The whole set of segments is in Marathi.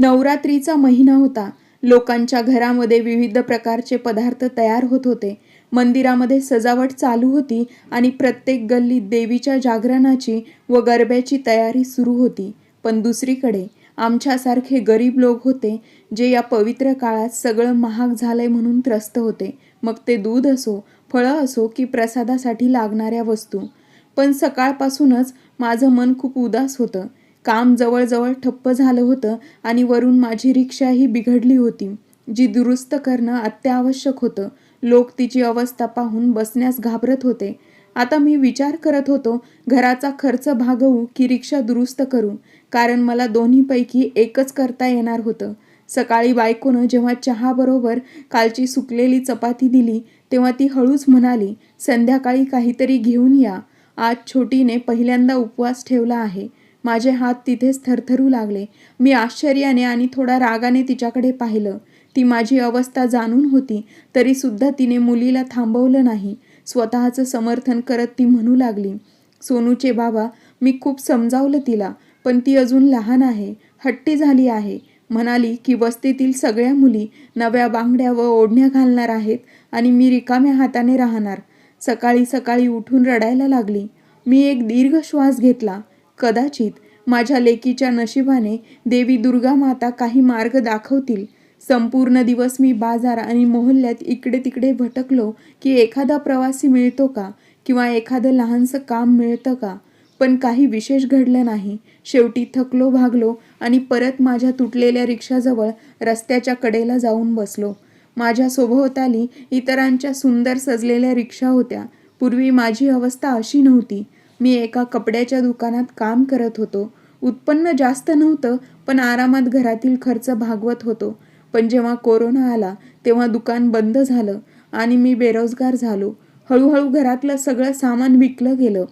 नवरात्रीचा महिना होता. लोकांच्या घरामध्ये विविध प्रकारचे पदार्थ तयार होत होते. मंदिरामध्ये सजावट चालू होती आणि प्रत्येक गल्लीत देवीच्या जागरणाची व गरब्याची तयारी सुरू होती. पण दुसरीकडे आमच्यासारखे गरीब लोक होते जे या पवित्र काळात सगळं महाग झालंय म्हणून त्रस्त होते. मग ते दूध असो फळं असो की प्रसादासाठी लागणाऱ्या वस्तू. पण सकाळपासूनच माझं मन खूप उदास होतं. काम जवळजवळ ठप्प झालं होतं आणि वरून माझी रिक्षाही बिघडली होती जी दुरुस्त करणं अत्यावश्यक होतं. लोक तिची अवस्था पाहून बसण्यास घाबरत होते. आता मी विचार करत होतो घराचा खर्च भागवू की रिक्षा दुरुस्त करू? कारण मला दोन्हीपैकी एकच करता येणार होतं. सकाळी बायकोनं जेव्हा चहाबरोबर कालची सुकलेली चपाती दिली तेव्हा ती हळूच म्हणाली संध्याकाळी काहीतरी घेऊन या. आज छोटीने पहिल्यांदा उपवास ठेवला आहे. माझे हात तिथेच थरथरू लागले. मी आश्चर्याने आणि थोडा रागाने तिच्याकडे पाहिलं. ती माझी अवस्था जाणून होती तरीसुद्धा तिने मुलीला थांबवलं नाही. स्वतःचं समर्थन करत ती म्हणू लागली सोनूचे बाबा मी खूप समजावलं तिला पण ती अजून लहान आहे हट्टी झाली आहे म्हणाली की वस्तीतील सगळ्या मुली नव्या बांगड्या व ओढण्या घालणार आहेत आणि मी रिकाम्या हाताने राहणार. सकाळी सकाळी उठून रडायला लागली. मी एक दीर्घ श्वास घेतला. कदाचित माझ्या लेकीच्या नशिबाने देवी दुर्गा माता काही मार्ग दाखवतील. संपूर्ण दिवस मी बाजार आणि मोहल्ल्यात इकडे तिकडे भटकलो की एखादा प्रवासी मिळतो का? किंवा एखादं लहानसं काम मिळतं का? पण काही विशेष घडलं नाही. शेवटी थकलो भागलो आणि परत माझ्या तुटलेल्या रिक्षाजवळ रस्त्याच्या कडेला जाऊन बसलो. माझ्या सभोवताली इतरांच्या सुंदर सजलेल्या रिक्षा होत्या. पूर्वी माझी अवस्था अशी नव्हती. मी एका कपड्याच्या दुकानात काम करत होतो. उत्पन्न जास्त नव्हतं पण आरामात घरातील खर्च भागवत होतो. पण जेव्हा कोरोना आला तेव्हा दुकान बंद झालं आणि मी बेरोजगार झालो. हळूहळू घरातलं सगळं सामान विकलं गेलं.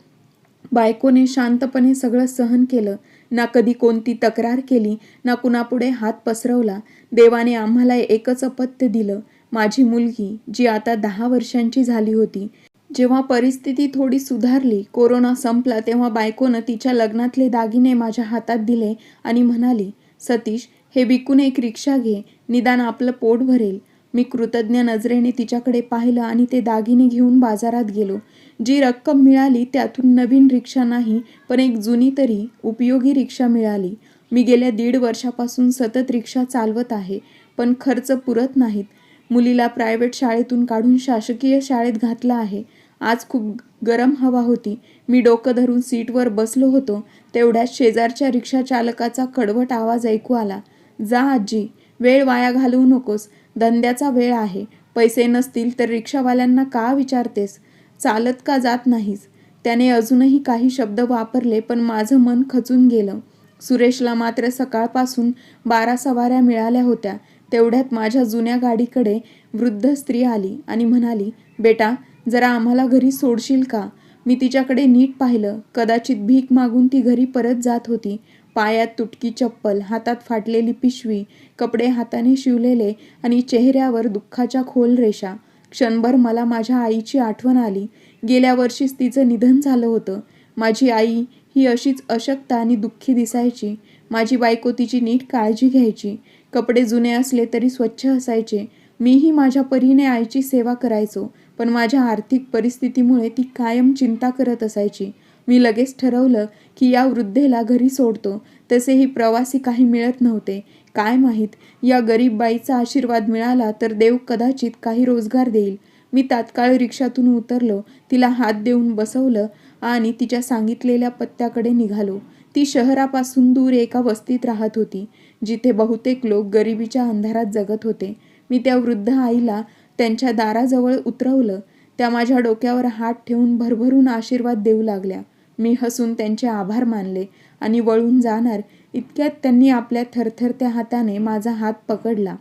बायकोने शांतपणे सगळं सहन केलं. ना कधी कोणती तक्रार केली ना कुणापुढे हात पसरवला. देवाने आम्हाला एकच अपत्य दिलं. माझी मुलगी जी आता दहा वर्षांची झाली होती जेव्हा परिस्थिती थोडी सुधारली कोरोना संपला तेव्हा बायकोनं तिच्या लग्नातले दागिने माझ्या हातात दिले आणि म्हणाली सतीश हे विकून एक रिक्षा घे निदान आपलं पोट भरेल मी कृतज्ञ नजरेने तिच्याकडे पाहिलं आणि ते दागिने घेऊन बाजारात गेलो. जी रक्कम मिळाली त्यातून नवीन रिक्षा नाही पण एक जुनी तरी उपयोगी रिक्षा मिळाली. मी गेल्या दीड वर्षापासून सतत रिक्षा चालवत आहे पण खर्च पुरत नाहीत. मुलीला प्रायव्हेट शाळेतून काढून शासकीय शाळेत घातलं आहे. आज खूप गरम हवा होती. मी डोकं धरून सीटवर बसलो होतो. तेवढ्यात शेजारच्या रिक्षा चालकाचा कडवट आवाज ऐकू आला. जा आजी वेळ वाया घालवू नकोस. धंद्याचा वेळ आहे. पैसे नसतील तर रिक्षावाल्यांना का विचारतेस? चालत का जात नाहीस? त्याने अजूनही काही शब्द वापरले पण माझं मन खचून गेलं. सुरेशला मात्र सकाळपासून बारा सवाऱ्या मिळाल्या होत्या. तेवढ्यात माझ्या जुन्या गाडीकडे वृद्ध स्त्री आली आणि म्हणाली बेटा जरा आम्हाला घरी सोडशील का? मी तिच्याकडे नीट पाहिलं. कदाचित भीक मागून ती घरी परत जात होती. पायात तुटकी चप्पल हातात फाटलेली पिशवी कपडे हाताने शिवलेले आणि चेहऱ्यावर दुःखाच्या खोल रेषा. क्षणभर मला माझ्या आईची आठवण आली. गेल्या वर्षीच तिचं निधन झालं होतं. माझी आई ही अशीच अशक्त आणि दुःखी दिसायची. माझी बायको तिची नीट काळजी घ्यायची. कपडे जुने असले तरी स्वच्छ असायचे. मीही माझ्या परीने आईची सेवा करायचो. पण माझ्या आर्थिक परिस्थितीमुळे ती कायम चिंता करत असायची. मी लगेच ठरवलं की या वृद्धेला घरी सोडतो. तसेही प्रवासी काही मिळत नव्हते. काय माहीत या गरीब बाईचा आशीर्वाद मिळाला तर देव कदाचित काही रोजगार देईल. मी तात्काळ रिक्षातून उतरलो तिला हात देऊन बसवलं आणि तिच्या सांगितलेल्या पत्त्याकडे निघालो. ती शहरापासून दूर एका वस्तीत राहत होती जिथे बहुतेक लोक गरिबीच्या अंधारात जगत होते. मी त्या वृद्ध आईला त्यांच्या दाराजवळ उतरवलं त्या माझ्या डोक्यावर हात ठेवून भरभरून आशीर्वाद देऊ लागल्या. मी हसून त्यांचे आभार मानले आणि वळून जाणार इतक्यात त्यांनी आपल्या थरथरत्या हाताने माझा हात पकडला.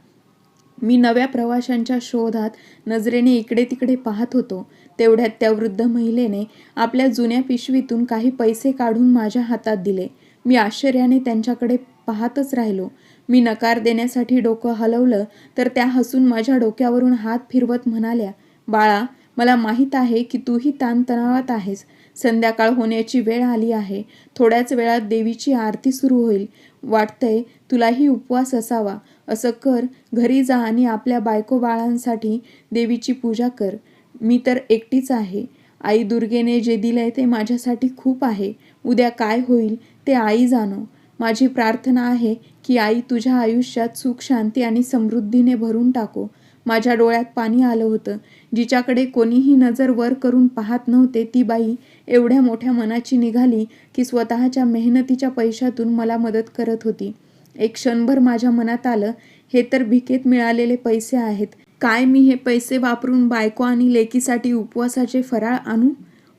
मी नव्या प्रवाशांच्या शोधात नजरेने इकडे तिकडे पाहत होतो. तेवढ्यात त्या वृद्ध महिलेने आपल्या जुन्या पिशवीतून काही पैसे काढून माझ्या हातात दिले. मी आश्चर्याने त्यांच्याकडे पाहतच राहिलो. मी नकार देण्यासाठी डोकं हलवलं तर त्या हसून माझ्या डोक्यावरून हात फिरवत म्हणाल्या बाळा मला माहीत आहे की तूही ताणतणावात आहेस. संध्याकाळ होण्याची वेळ आली आहे. थोड्याच वेळात देवीची आरती सुरू होईल. वाटतंय तुलाही उपवास असावा. असं कर. घरी जा आणि आपल्या बायको बाळांसाठी देवीची पूजा कर. मी तर एकटीच आहे. आई दुर्गेने जे दिलंय ते माझ्यासाठी खूप आहे. उद्या काय होईल ते आई जाणो. माझी प्रार्थना आहे की आई तुझ्या आयुष्यात सुख शांती आणि समृद्धीने भरून टाको. माझ्या डोळ्यात पाणी आलं होतं. जिच्याकडे कोणीही नजर वर करून पाहत नव्हते ती बाई एवढ्या मोठ्या मनाची निघाली की स्वतःच्या मेहनतीच्या पैशातून मला मदत करत होती. एक क्षणभर माझ्या मनात आलं हे तर भिकेत मिळालेले पैसे आहेत. काय मी हे पैसे वापरून बायको आणि लेकीसाठी उपवासाचे फराळ आणू?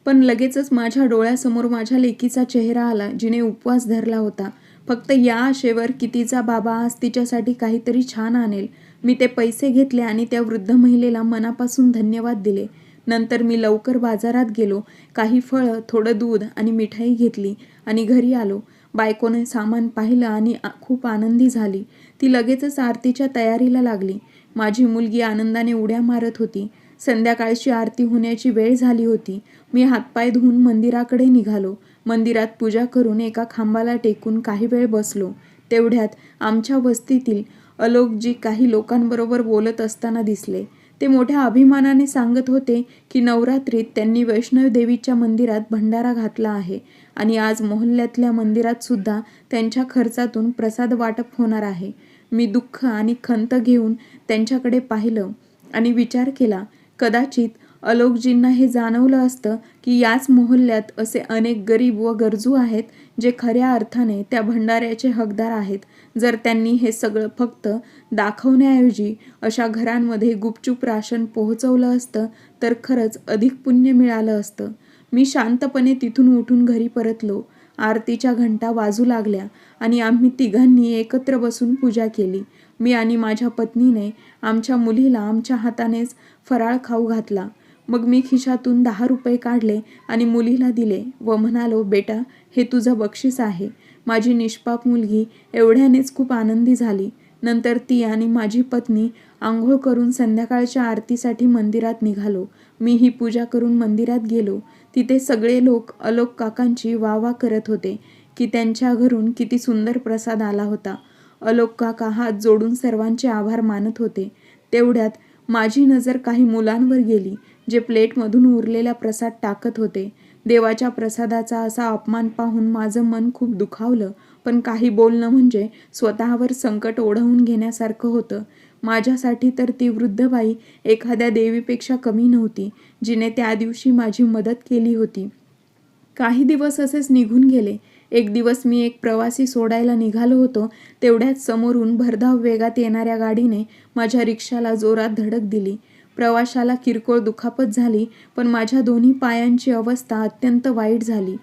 पण लगेचच माझ्या डोळ्यासमोर माझ्या लेकीचा चेहरा आला जिने उपवास धरला होता. फक्त या आशेवर की तिचा बाबा आज तिच्यासाठी काहीतरी छान आणेल. मी ते पैसे घेतले आणि त्या वृद्ध महिलेला मनापासून धन्यवाद दिले. नंतर मी लवकर बाजारात गेलो. काही फळं थोडं दूध आणि मिठाई घेतली आणि घरी आलो. बायकोने सामान पाहिलं आणि खूप आनंदी झाली. ती लगेचच आरतीच्या तयारीला लागली. माझी मुलगी आनंदाने उड्या मारत होती. संध्याकाळची आरती होण्याची वेळ झाली होती. मी हातपाय धुवून मंदिराकडे निघालो. मंदिरात पूजा करून एका खांबाला टेकून काही वेळ बसलो. तेवढ्यात आमच्या वस्तीतील अलोकजी काही लोकांबरोबर बोलत असताना दिसले. ते मोठ्या अभिमानाने सांगत होते की नवरात्रीत त्यांनी वैष्णव देवीच्या मंदिरात भंडारा घातला आहे आणि आज मोहल्ल्यातल्या मंदिरात सुद्धा त्यांच्या खर्चातून प्रसाद वाटप होणार आहे. मी दुःख आणि खंत घेऊन त्यांच्याकडे पाहिलं आणि विचार केला कदाचित अलोकजींना हे जाणवलं असतं की याच मोहल्ल्यात असे अनेक गरीब व गरजू आहेत जे खऱ्या अर्थाने त्या भंडाऱ्याचे हकदार आहेत. जर त्यांनी हे सगळं फक्त दाखवण्याऐवजी अशा घरांमध्ये गुपचूप राशन पोहोचवलं असतं तर खरंच अधिक पुण्य मिळालं असतं. मी शांतपणे तिथून उठून घरी परतलो. आरतीच्या घंटा वाजू लागल्या आणि आम्ही तिघांनी एकत्र बसून पूजा केली. मी आणि माझ्या पत्नीने आमच्या मुलीला आमच्या हातानेच फराळ खाऊ घातला. मग मी खिशातून दहा रुपये काढले आणि मुलीला दिले व म्हणालो बेटा हे तुझं बक्षीस आहे. माझी निष्पाप मुलगी एवढ्यानेच खूप आनंदी झाली. नंतर ती आणि माझी पत्नी आंघोळ करून संध्याकाळच्या आरतीसाठी मंदिरात निघालो. मी ही पूजा करून मंदिरात गेलो. तिथे सगळे लोक अलोक काकांची वा वा करत होते की त्यांच्या घरून किती सुंदर प्रसाद आला होता. अलोक काका हात जोडून सर्वांचे आभार मानत होते. तेवढ्यात माझी नजर काही मुलांवर गेली. जे प्लेटमधून उरलेला प्रसाद टाकत होते. देवाच्या प्रसादाचा असा अपमान पाहून माझं मन खूप दुखावलं पण काही बोलणं म्हणजे स्वतःवर संकट ओढवून घेण्यासारखं होतं. माझ्यासाठी तर ती वृद्ध बाई एखाद्या देवीपेक्षा कमी नव्हती जिने त्या दिवशी माझी मदत केली होती. काही दिवस असेच निघून गेले. एक दिवस मी एक प्रवासी सोडायला निघालो होतो तेवढ्याच समोरून भरधाव वेगात येणाऱ्या गाडीने माझ्या रिक्षाला जोरात धडक दिली. प्रवाशाला किरकोळ दुखापत झाली पण माझ्या दोन्ही पायांची अवस्था अत्यंत वाईट झाली.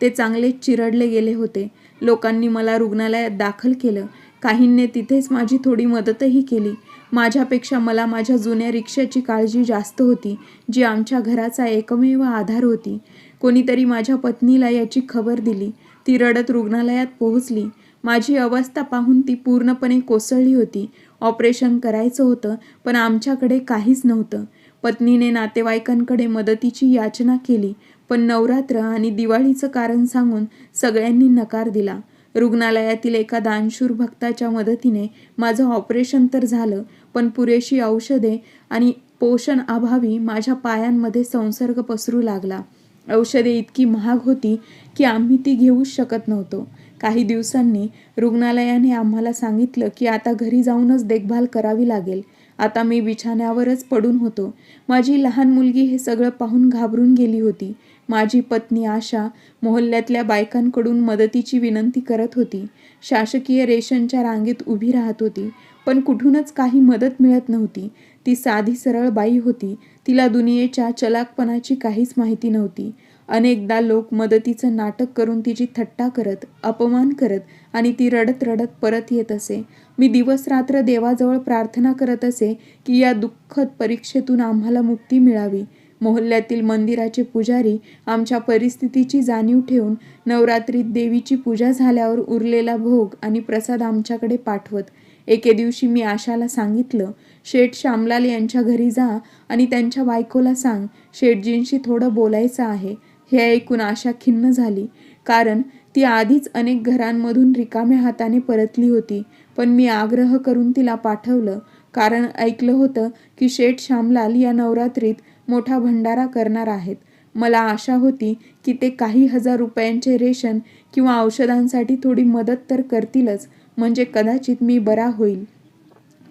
ते चांगलेच चिरडले गेले होते. लोकांनी मला रुग्णालयात दाखल केलं. काहींनी तिथेच माझी थोडी मदतही केली. माझ्यापेक्षा मला माझ्या जुन्या रिक्षाची काळजी जास्त होती जी आमच्या घराचा एकमेव आधार होती. कोणीतरी माझ्या पत्नीला याची खबर दिली. ती रडत रुग्णालयात पोहोचली. माझी अवस्था पाहून ती पूर्णपणे कोसळली होती. ऑपरेशन करायचं होतं पण आमच्याकडे काहीच नव्हतं. पत्नीने नातेवाईकांकडे मदतीची याचना केली पण नवरात्र आणि दिवाळीचं कारण सांगून सगळ्यांनी नकार दिला. रुग्णालयातील एका दानशूर भक्ताच्या मदतीने माझं ऑपरेशन तर झालं पण पुरेशी औषधे आणि पोषण अभावी माझ्या पायांमध्ये संसर्ग पसरू लागला. औषधे इतकी महाग होती की आम्ही ती घेऊच शकत नव्हतो. काही दिवसांनी रुग्णालयाने आम्हाला सांगितलं की आता घरी जाऊनच देखभाल करावी लागेल. आता मी बिछाण्यावरच पडून होतो. माझी लहान मुलगी हे सगळं पाहून घाबरून गेली होती. माझी पत्नी आशा मोहल्ल्यातल्या बायकांकडून मदतीची विनंती करत होती. शासकीय रेशनच्या रांगेत उभी राहत होती पण कुठूनच काही मदत मिळत नव्हती. ती साधी सरळ बाई होती. तिला दुनियेच्या चलाकपणाची काहीच माहिती नव्हती. अनेकदा लोक मदतीचं नाटक करून तिची थट्टा करत अपमान करत आणि ती रडत रडत परत येत असे. मी दिवस रात्र देवाजवळ प्रार्थना करत असे की या दुःखद परीक्षेतून आम्हाला मुक्ती मिळावी. मोहल्ल्यातील मंदिराचे पुजारी आमच्या परिस्थितीची जाणीव ठेवून नवरात्रीत देवीची पूजा झाल्यावर उरलेला भोग आणि प्रसाद आमच्याकडे पाठवत. एके दिवशी मी आशाला सांगितलं शेठ श्यामलाल यांच्या घरी जा आणि त्यांच्या बायकोला सांग शेठजींशी थोडं बोलायचं आहे. हे ऐकून आशा खिन्न झाली. कारण ती आधीच अनेक घरांमधून रिकाम्या हाताने परतली होती. पण मी आग्रह करून तिला पाठवलं. कारण ऐकलं होतं की शेठ श्यामलाल या नवरात्रीत मोठा भंडारा करणार आहेत. मला आशा होती की ते काही हजार रुपयांचे रेशन किंवा औषधांसाठी थोडी मदत तर करतीलच. म्हणजे कदाचित मी बरा होईल.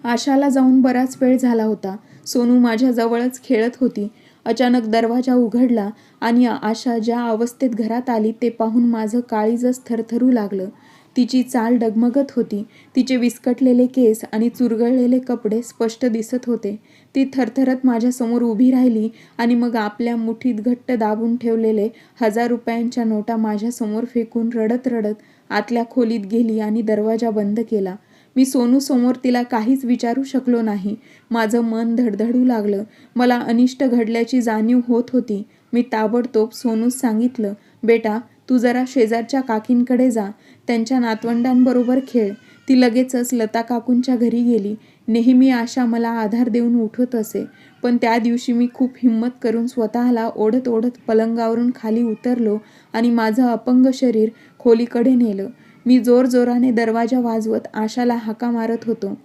आशाला जाऊन बराच वेळ झाला होता. सोनू माझ्याजवळच खेळत होती. अचानक दरवाजा उघडला आणि आशा ज्या अवस्थेत घरात आली ते पाहून माझं काळीजच थरथरू लागलं. तिची चाल डगमगत होती. तिचे विस्कटलेले केस आणि चुरगळलेले कपडे स्पष्ट दिसत होते. ती थरथरत माझ्यासमोर उभी राहिली आणि मग आपल्या मुठीत घट्ट दाबून ठेवलेले हजार रुपयांच्या नोटा माझ्यासमोर फेकून रडत रडत आतल्या खोलीत गेली आणि दरवाजा बंद केला. मी सोनू समोर तिला काहीच विचारू शकलो नाही. माझं मन धडधडू लागलं. मला अनिष्ट घडल्याची जाणीव होत होती. मी ताबडतोब सोनूस सांगितलं बेटा तू जरा शेजारच्या काकींकडे जा. त्यांच्या नातवंडांबरोबर खेळ. ती लगेचच लता काकूंच्या घरी गेली. नेहमी आशा मला आधार देऊन उठत असे. पण त्या दिवशी मी खूप हिंमत करून स्वतःला ओढत ओढत पलंगावरून खाली उतरलो आणि माझं अपंग शरीर खोलीकडे नेलं. मी जोरजोराने दरवाजा वाजवत आशाला हाका मारत होतो.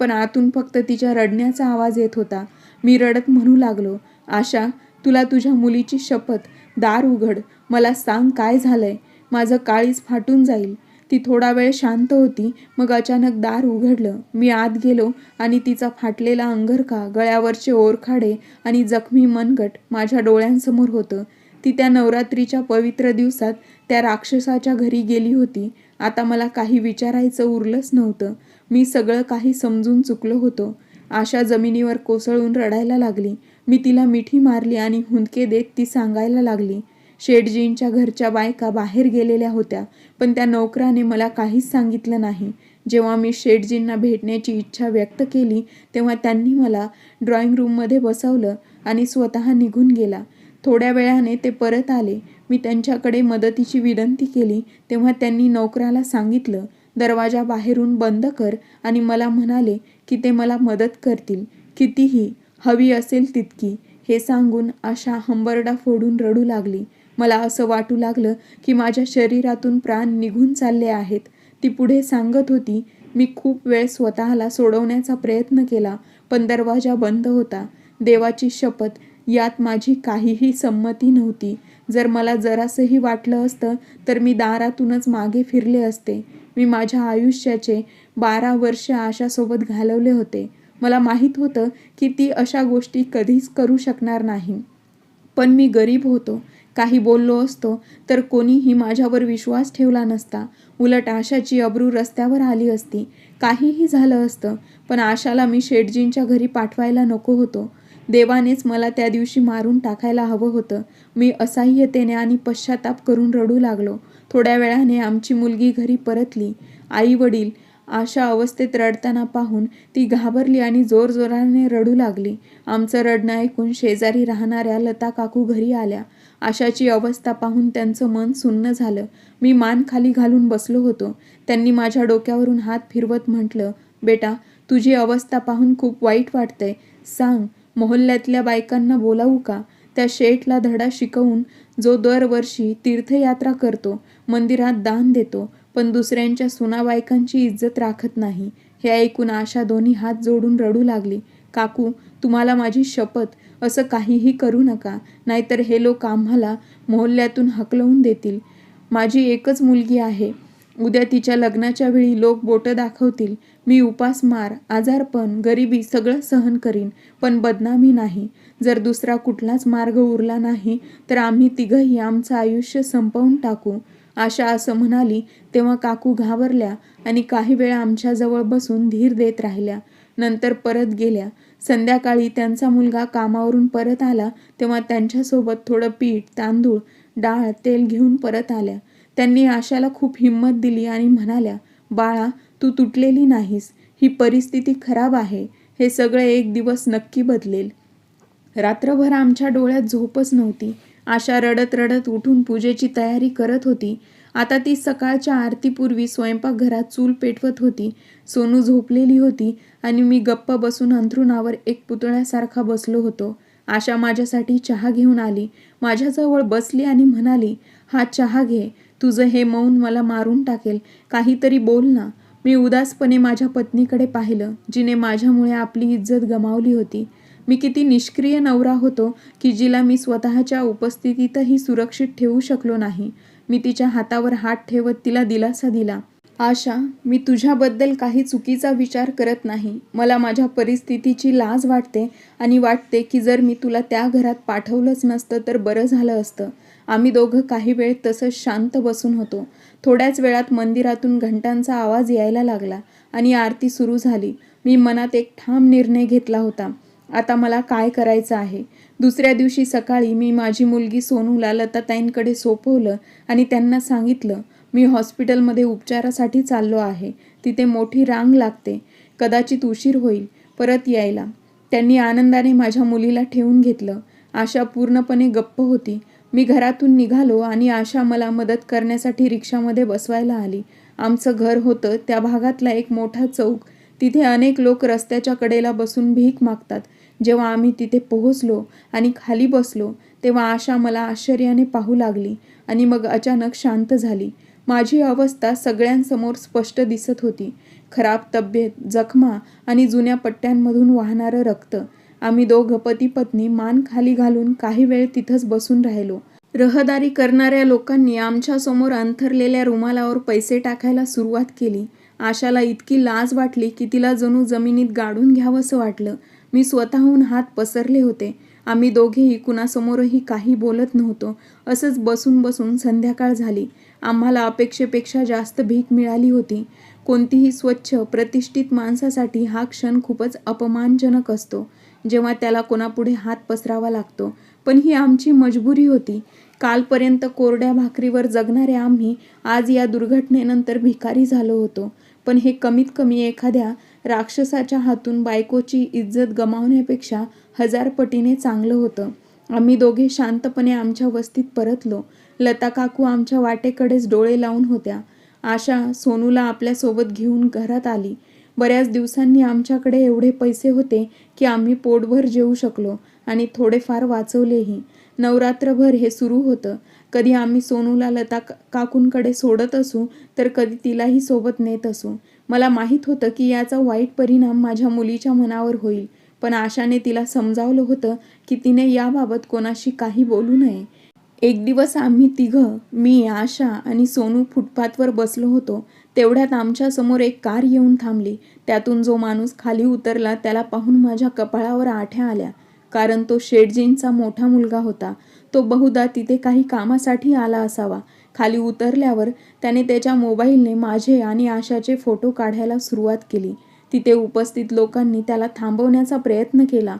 पण आतून फक्त तिच्या रडण्याचा आवाज येत होता. मी रडत म्हणू लागलो आशा तुला तुझ्या मुलीची शपथ दार उघड. मला सांग काय झालंय? माझं काळीच फाटून जाईल. ती थोडा वेळ शांत होती मग अचानक दार उघडलं. मी आत गेलो आणि तिचा फाटलेला अंगरखा गळ्यावरचे ओरखाडे आणि जखमी मनगट माझ्या डोळ्यांसमोर होतं. ती त्या नवरात्रीच्या पवित्र दिवसात त्या राक्षसाच्या घरी गेली होती. आता मला काही विचारायचं उरलंच नव्हतं. मी सगळं काही समजून चुकलो होतो. आशा जमिनीवर कोसळून रडायला लागली. मी तिला मिठी मारली आणि हुंदके देत ती सांगायला लागली. शेठजींच्या घरच्या बायका बाहेर गेलेल्या होत्या पण त्या नोकराने मला काहीच सांगितलं नाही. जेव्हा मी शेठजींना भेटण्याची इच्छा व्यक्त केली तेव्हा त्यांनी मला ड्रॉइंग रूममध्ये बसवलं आणि स्वतः निघून गेला. थोड्या वेळाने ते परत आले. मी त्यांच्याकडे मदतीची विनंती केली. तेव्हा त्यांनी नोकराला सांगितलं दरवाजा बाहेरून बंद कर. आणि मला म्हणाले की ते मला मदत करतील. कितीही हवी असेल तितकी. हे सांगून आशा हंबरडा फोडून रडू लागली. मला असं वाटू लागलं की माझ्या शरीरातून प्राण निघून चालले आहेत. ती पुढे सांगत होती मी खूप वेळ स्वतःला सोडवण्याचा प्रयत्न केला पण दरवाजा बंद होता. देवाची शपथ यात माझी काहीही संमती नव्हती. जर मला जरासंही वाटलं असतं तर मी दारातूनच मागे फिरले असते. मी माझ्या आयुष्याचे बारा वर्ष आशासोबत घालवले होते. मला माहीत होतं की ती अशा गोष्टी कधीच करू शकणार नाही. पण मी गरीब होतो. काही बोललो असतो तर कोणीही माझ्यावर विश्वास ठेवला नसता. उलट आशाची अब्रू रस्त्यावर आली असती. काहीही झालं असतं पण आशाला मी शेटजींच्या घरी पाठवायला नको होतो. देवानेच मला त्या दिवशी मारून टाकायला हवं होतं. मी असह्यतेने आणि पश्चाताप करून रडू लागलो. थोड्या वेळाने आमची मुलगी घरी परतली. आई वडील आशा अवस्थेत रडताना पाहून ती घाबरली आणि जोरजोराने रडू लागली. आमचं रडणं ऐकून शेजारी राहणाऱ्या लता काकू घरी आल्या. आशाची अवस्था पाहून त्यांचं मन सुन्न झालं. मी मान खाली घालून बसलो होतो. त्यांनी माझ्या डोक्यावरून हात फिरवत म्हटलं बेटा तुझी अवस्था पाहून खूप वाईट वाटतंय. सांग मोहल्ल्यातल्या बायकांना बोलावू का? त्या शेठला धडा शिकवून जो दरवर्षी तीर्थयात्रा करतो मंदिरात दान देतो पण दुसऱ्यांच्या सुनाबायकांची इज्जत राखत नाही. हे ऐकून आशा दोन्ही हात जोडून रडू लागली. काकू तुम्हाला माझी शपथ असं काहीही करू नका नाहीतर हे लोक आम्हाला मोहल्ल्यातून हकलवून देतील. माझी एकच मुलगी आहे. उद्या तिच्या लग्नाच्या वेळी लोक बोटं दाखवतील. मी उपासमार आजारपण गरिबी सगळं सहन करीन पण बदनामी नाही. जर दुसरा कुठलाच मार्ग उरला नाही तर आम्ही तिघंही आमचं आयुष्य संपवून टाकू. आशा असं म्हणाली तेव्हा काकू घाबरल्या आणि काही वेळा आमच्याजवळ बसून धीर देत राहिल्या. नंतर परत गेल्या. संध्याकाळी त्यांचा मुलगा कामावरून परत आला तेव्हा त्यांच्यासोबत थोडं पीठ तांदूळ डाळ तेल घेऊन परत आल्या. त्यांनी आशाला खूप हिंमत दिली आणि म्हणाल्या बाळा तू तुटलेली नाहीस. ही परिस्थिती खराब आहे. हे सगळे एक दिवस नक्की बदलेल. रात्रभर आमच्या डोळ्यात झोपच नव्हती. आशा रडत रडत उठून पूजेची तयारी करत होती. आता ती सकाळच्या आरतीपूर्वी स्वयंपाकघरात चूल पेटवत होती. सोनू झोपलेली होती आणि मी गप्प बसून अंथरुणावर एक पुतळ्यासारखा बसलो होतो. आशा माझ्यासाठी चहा घेऊन आली. माझ्याजवळ बसली आणि म्हणाली हा चहा घे. तुझं हे मौन मला मारून टाकेल. काहीतरी बोल ना. मी उदासपणे माझ्या पत्नीकडे पाहिलं जिने माझ्यामुळे आपली इज्जत गमावली होती. मी किती निष्क्रिय नवरा होतो की जिला मी स्वतःच्या उपस्थितीतही सुरक्षित ठेवू शकलो नाही. मी तिच्या हातावर हात ठेवत तिला दिलासा दिला. आशा मी तुझ्याबद्दल काही चुकीचा विचार करत नाही. मला माझ्या परिस्थितीची लाज वाटते आणि वाटते की जर मी तुला त्या घरात पाठवलंच नसतं तर बरं झालं असतं. आम्ही दोघं काही वेळ तसंच शांत बसून होतो. थोड्याच वेळात मंदिरातून घंटांचा आवाज यायला लागला आणि आरती सुरू झाली. मी मनात एक ठाम निर्णय घेतला होता. आता मला काय करायचं आहे? दुसऱ्या दिवशी सकाळी मी माझी मुलगी सोनूला लताताईंकडे सोपवलं आणि त्यांना सांगितलं मी हॉस्पिटलमध्ये उपचारासाठी चाललो आहे. तिथे मोठी रांग लागते. कदाचित उशीर होईल. परत यायला. त्यांनी आनंदाने माझ्या मुलीला ठेवून घेतलं. आशा पूर्णपणे गप्प होती. मी घरातून निघालो आणि आशा मला मदत करण्यासाठी रिक्षामध्ये बसवायला आली. आमचं घर होतं त्या भागातला एक मोठा चौक. तिथे अनेक लोक रस्त्याच्या कडेला बसून भीक मागतात. जेव्हा आम्ही तिथे पोहोचलो आणि खाली बसलो तेव्हा आशा मला आश्चर्याने पाहू लागली आणि मग अचानक शांत झाली. माझी अवस्था सगळ्यांसमोर स्पष्ट दिसत होती. खराब तब्येत जखमा आणि जुन्या पट्ट्यांमधून वाहणारं रक्त. आम्ही दोघं पती पत्नी मान खाली घालून काही वेळ तिथंच बसून राहिलो. रहदारी करणाऱ्या लोकांनी आमच्यासमोर अंथरलेल्या रुमालावर पैसे टाकायला सुरुवात केली. आशाला इतकी लाज वाटली की तिला जणू जमिनीत गाडून घ्यावंसं वाटलं. मी स्वतःहून हात पसरले होते. आम्ही दोघेही कुणासमोरही काही बोलत नव्हतो. असंच बसून बसून संध्याकाळ झाली. आम्हाला अपेक्षेपेक्षा जास्त भीक मिळाली होती. कोणतीही स्वच्छ प्रतिष्ठित माणसासाठी हा क्षण खूपच अपमानजनक असतो. जेव्हा त्याला कोणापुढे हात पसरावा लागतो. पण ही आमची मजबुरी होती. कालपर्यंत कोरड्या भाकरीवर जगणारे आम्ही आज या दुर्घटनेनंतर भिकारी झालो होतो. पण हे कमीत कमी एखाद्या राक्षसाच्या हातून बायकोची इज्जत गमावण्यापेक्षा हजार पटीने चांगलं होतं. आम्ही दोघे शांतपणे आमच्या वस्तीत परतलो. लता काकू आमच्या वाटेकडेच डोळे लावून होत्या. आशा सोनूला आपल्यासोबत घेऊन घरात आली. बऱ्याच दिवसांनी आमच्याकडे एवढे पैसे होते की आम्ही पोटभर जेवू शकलो आणि थोडेफार वाचवलेही. नवरात्रभर हे सुरू होतं. कधी आम्ही सोनूला लता काकूंकडे सोडत असू तर कधी तिलाही सोबत नेत असू. मला माहीत होतं की याचा वाईट परिणाम माझ्या मुलीच्या मनावर होईल पण आशाने तिला समजावलं होतं की तिने याबाबत कोणाशी काही बोलू नये. एक दिवस आम्ही तिघं मी आशा आणि सोनू फुटपाथवर बसलो होतो. तेवढ्यात आमच्यासमोर एक कार येऊन थांबली. त्यातून जो माणूस खाली उतरला त्याला पाहून माझ्या कपाळावर आठ्या आल्या. कारण तो शेटजींचा मोठा मुलगा होता. तो बहुधा तिथे काही कामासाठी आला असावा. खाली उतरल्यावर त्याने त्याच्या मोबाईलने माझे आणि आशाचे फोटो काढायला सुरुवात केली. तिथे उपस्थित लोकांनी त्याला थांबवण्याचा प्रयत्न केला.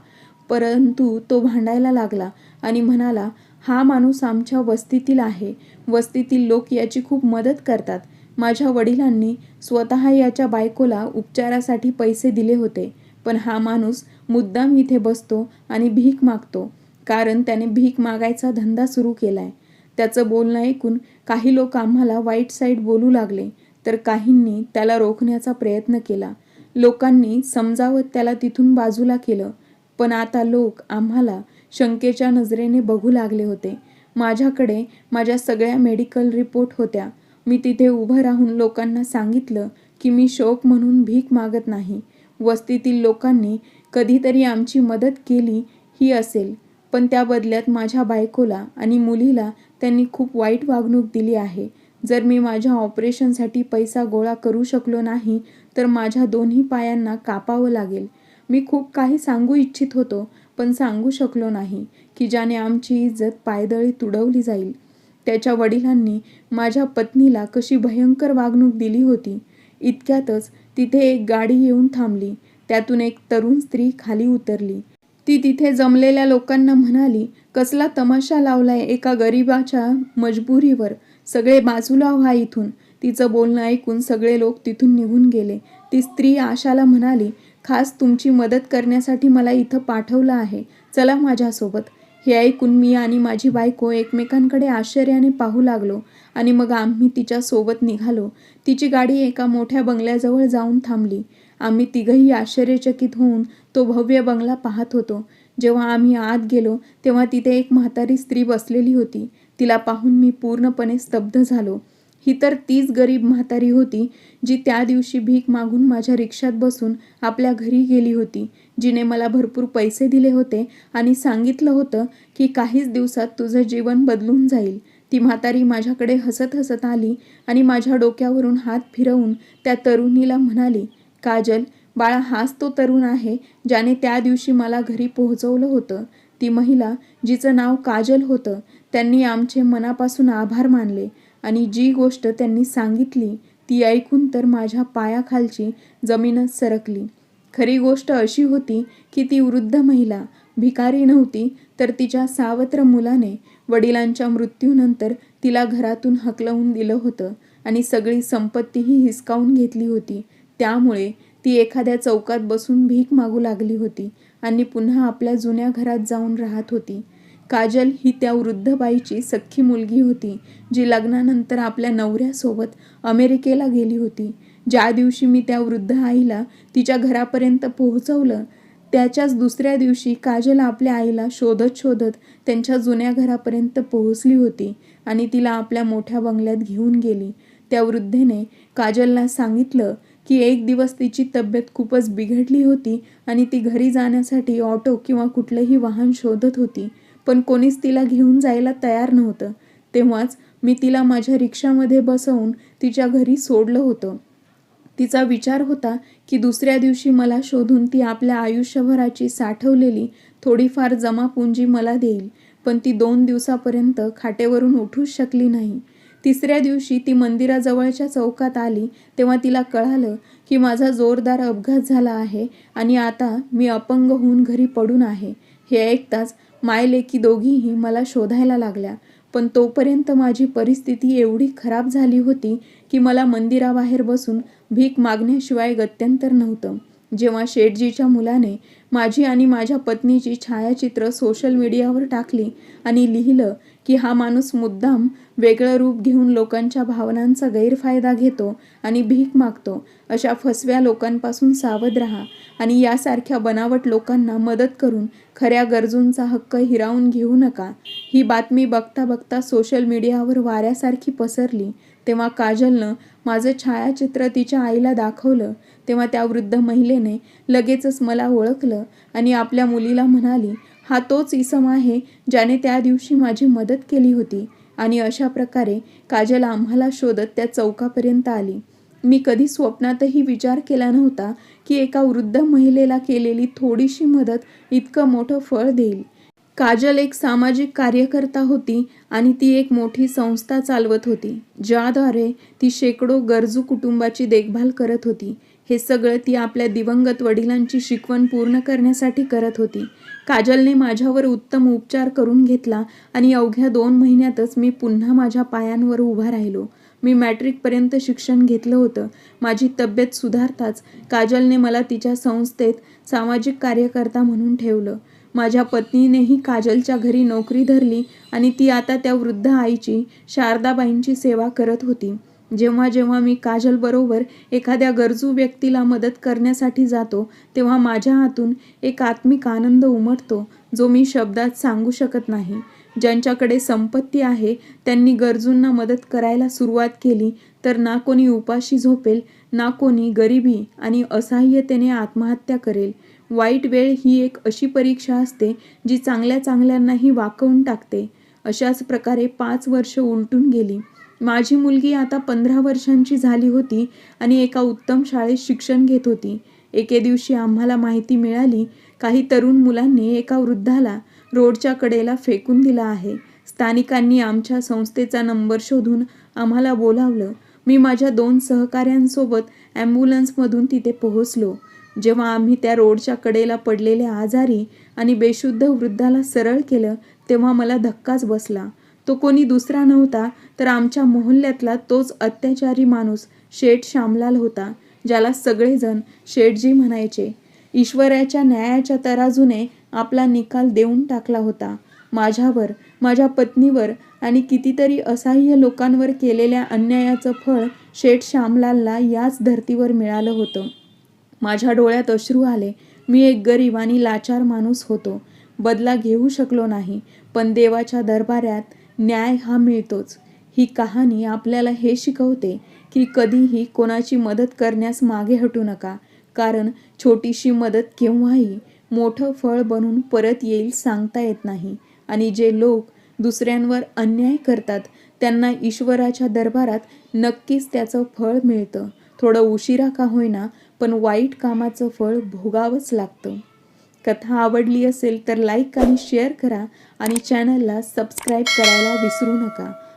परंतु तो भांडायला लागला आणि म्हणाला हा माणूस आमच्या वस्तीतील आहे. वस्तीतील लोक याची खूप मदत करतात. माझ्या वडिलांनी स्वतः याच्या बायकोला उपचारासाठी पैसे दिले होते पण हा माणूस मुद्दाम इथे बसतो आणि भीक मागतो कारण त्याने भीक मागायचा धंदा सुरू केलाय. त्याचं बोलणं ऐकून काही लोक आम्हाला वाईट साईड बोलू लागले तर काहींनी त्याला रोखण्याचा प्रयत्न केला. लोकांनी समजावत त्याला तिथून बाजूला केलं पण आता लोक आम्हाला शंकेच्या नजरेने बघू लागले होते. माझ्याकडे माझ्या सगळ्या मेडिकल रिपोर्ट होत्या मी तिथे उभं राहून लोकांना सांगितलं की मी शोक म्हणून भीक मागत नाही. वस्तीतील लोकांनी कधीतरी आमची मदत केली ही असेल. पण त्या बदल्यात माझ्या बायकोला आणि मुलीला त्यांनी खूप वाईट वागणूक दिली आहे. जर मी माझ्या ऑपरेशनसाठी पैसा गोळा करू शकलो नाही तर माझ्या दोन्ही पायांना कापावं लागेल. मी खूप काही सांगू इच्छित होतो पण सांगू शकलो नाही की ज्याने आमची इज्जत पायदळी तुडवली जाईल. त्याच्या वडिलांनी माझ्या पत्नीला कशी भयंकर वागणूक दिली होती. इतक्यातच तिथे एक गाडी येऊन थांबली. त्यातून एक तरुण स्त्री खाली उतरली. ती तिथे जमलेल्या लोकांना म्हणाली कसला तमाशा लावलाय एका गरिबाच्या मजबुरीवर. सगळे बाजूला व्हा इथून. तिचं बोलणं ऐकून सगळे लोक तिथून निघून गेले. ती स्त्री आशाला म्हणाली खास तुमची मदत करण्यासाठी मला इथं पाठवलं आहे. चला माझ्यासोबत. हे ऐकून मी आणि माझी बायको एकमेकांकडे आश्चर्याने पाहू लागलो आणि मग आम्ही तिच्या सोबत निघालो. तिची गाडी एका मोठ्या बंगल्याजवळ जाऊन थांबली. आम्ही तिघही आश्चर्यचकित होऊन तो भव्य बंगला पाहत होतो. जेव्हा आम्ही आत गेलो तेव्हा तिथे एक म्हातारी स्त्री बसलेली होती. तिला पाहून मी पूर्णपणे स्तब्ध झालो. ही तर तीच गरीब म्हातारी होती जी त्या दिवशी भीक मागून माझ्या रिक्षात बसून आपल्या घरी गेली होती जिने मला भरपूर पैसे दिले होते आणि सांगितलं होतं की काहीच दिवसात तुझं जीवन बदलून जाईल. ती म्हातारी माझ्याकडे हसत हसत आली आणि माझ्या डोक्यावरून हात फिरवून त्या तरुणीला म्हणाली काजल बाळा हाच तो तरुण आहे ज्याने त्या दिवशी मला घरी पोहोचवलं होतं. ती महिला जिचं नाव काजल होतं त्यांनी आमचे मनापासून आभार मानले. आणि जी गोष्ट त्यांनी सांगितली ती ऐकून तर माझ्या पायाखालची जमीनच सरकली. खरी गोष्ट अशी होती की ती वृद्ध महिला भिकारी नव्हती तर तिच्या सावत्र मुलाने वडिलांच्या मृत्यूनंतर तिला घरातून हकलवून दिलं होतं आणि सगळी संपत्तीही हिसकावून घेतली होती. त्यामुळे ती एखाद्या चौकात बसून भीक मागू लागली होती आणि पुन्हा आपल्या जुन्या घरात जाऊन राहत होती. काजल ही त्या वृद्ध बाईची सख्खी मुलगी होती जी लग्नानंतर आपल्या नवऱ्यासोबत अमेरिकेला गेली होती. ज्या दिवशी मी त्या वृद्ध आईला तिच्या घरापर्यंत पोहोचवलं त्याच्याच दुसऱ्या दिवशी काजल आपल्या आईला शोधत शोधत त्यांच्या जुन्या घरापर्यंत पोहोचली होती आणि तिला आपल्या मोठ्या बंगल्यात घेऊन गेली. त्या वृद्धेने काजलला सांगितलं की एक दिवस तिची तब्येत खूपच बिघडली होती आणि ती घरी जाण्यासाठी ऑटो किंवा कुठलंही वाहन शोधत होती. पण कोणीच तिला घेऊन जायला तयार नव्हतं. तेव्हाच मी तिला माझ्या रिक्षामध्ये बसवून तिच्या घरी सोडलं होतं. तिचा विचार होता की दुसऱ्या दिवशी मला शोधून ती आपल्या आयुष्यभराची साठवलेली थोडीफार जमापुंजी मला देईल पण ती दोन दिवसापर्यंत खाटेवरून उठूच शकली नाही. तिसऱ्या दिवशी ती मंदिराजवळच्या चौकात आली तेव्हा तिला कळालं की माझा जोरदार अपघात झाला आहे आणि आता मी अपंग होऊन घरी पडून आहे. हे ऐकताच मायलेकी दोघीही मला शोधायला लागल्या. पण तोपर्यंत माझी परिस्थिती एवढी खराब झाली होती की मला मंदिराबाहेर बसून भीक मागण्याशिवाय गत्यंतर नव्हतं. जेव्हा शेठजीच्या मुलाने माझी आणि माझ्या पत्नीची छायाचित्र सोशल मीडियावर टाकली आणि लिहिलं की हा माणूस मुद्दाम वेगळं रूप घेऊन लोकांच्या भावनांचा गैरफायदा घेतो आणि भीक मागतो. अशा फसव्या लोकांपासून सावध राहा आणि यासारख्या बनावट लोकांना मदत करून खऱ्या गरजूंचा हक्क हिरावून घेऊ नका. ही बातमी बघता बघता सोशल मीडियावर वाऱ्यासारखी पसरली. तेव्हा काजलनं माझं छायाचित्र तिच्या आईला दाखवलं. तेव्हा त्या वृद्ध महिलेने लगेचच मला ओळखलं आणि आपल्या मुलीला म्हणाली हा तोच इसम आहे ज्याने त्या दिवशी माझी मदत केली होती आणि अशा प्रकारे काजल आम्हाला शोधत त्या चौकापर्यंत आली. मी कधी स्वप्नातही विचार केला नव्हता की एका वृद्ध महिलेला केलेली थोडीशी मदत इतकं मोठं फळ देईल. काजल एक सामाजिक कार्यकर्ता होती आणि ती एक मोठी संस्था चालवत होती ज्याद्वारे ती शेकडो गरजू कुटुंबाची देखभाल करत होती. हे सगळं ती आपल्या दिवंगत वडिलांची शिकवण पूर्ण करण्यासाठी करत होती. काजलने माझ्यावर उत्तम उपचार करून घेतला आणि अवघ्या दोन महिन्यातच मी पुन्हा माझ्या पायांवर उभा राहिलो. मी मॅट्रिकपर्यंत शिक्षण घेतलं होतं. माझी तब्येत सुधारताच काजलने मला तिच्या संस्थेत सामाजिक कार्यकर्ता म्हणून ठेवलं. माझ्या पत्नीनेही काजलच्या घरी नोकरी धरली आणि ती आता त्या वृद्ध आईची शारदाबाईंची सेवा करत होती. जेव्हा जेव्हा मी काजलबरोबर एखाद्या गरजू व्यक्तीला मदत करण्यासाठी जातो तेव्हा माझ्या हातून एक आत्मिक आनंद उमटतो जो मी शब्दात सांगू शकत नाही. ज्यांच्याकडे संपत्ती आहे त्यांनी गरजूंना मदत करायला सुरुवात केली तर ना कोणी उपाशी झोपेल ना कोणी गरिबी आणि असहाय्यतेने आत्महत्या करेल. वाईट वेळ ही एक अशी परीक्षा असते जी चांगल्या चांगल्यांनाही वाकवून टाकते. अशाच प्रकारे पाच वर्ष उलटून गेली. माझी मुलगी आता पंधरा वर्षांची झाली होती आणि एका उत्तम शाळेत शिक्षण घेत होती. एके दिवशी आम्हाला माहिती मिळाली काही तरुण मुलांनी एका वृद्धाला रोडच्या कडेला फेकून दिला आहे. स्थानिकांनी आमच्या संस्थेचा नंबर शोधून आम्हाला बोलावलं. मी माझ्या दोन सहकाऱ्यांसोबत ॲम्ब्युलन्समधून तिथे पोहोचलो. जेव्हा आम्ही त्या रोडच्या कडेला पडलेल्या आजारी आणि बेशुद्ध वृद्धाला सरळ केलं तेव्हा मला धक्काच बसला. तो कोणी दुसरा नव्हता तर आमच्या मोहल्ल्यातला तोच अत्याचारी माणूस शेठ श्यामलाल होता ज्याला सगळेजण शेठजी म्हणायचे. ईश्वराच्या न्यायाच्या तराजूने आपला निकाल देऊन टाकला होता. माझ्यावर माझ्या पत्नीवर आणि कितीतरी असहाय्य लोकांवर केलेल्या अन्यायाचं फळ शेठ श्यामलालला याच धर्तीवर मिळालं होतं. माझ्या डोळ्यात अश्रू आले. मी एक गरीब आणि लाचार माणूस होतो. बदला घेऊ शकलो नाही पण देवाच्या दरबारात न्याय हा मिळतोच. ही कहाणी आपल्याला हे शिकवते की कधीही कोणाची मदत करण्यास मागे हटू नका. कारण छोटीशी मदत केव्हाही मोठं फळ बनून परत येईल सांगता येत नाही. आणि जे लोक दुसऱ्यांवर अन्याय करतात त्यांना ईश्वराच्या दरबारात नक्कीच त्याचं फळ मिळतं. थोडं उशिरा का होईना पण वाईट कामाचं फळ भोगावंच लागतं. कथा आवडली असेल तर लाईक आणि शेअर करा आणि चॅनलला सबस्क्राईब करायला विसरू नका.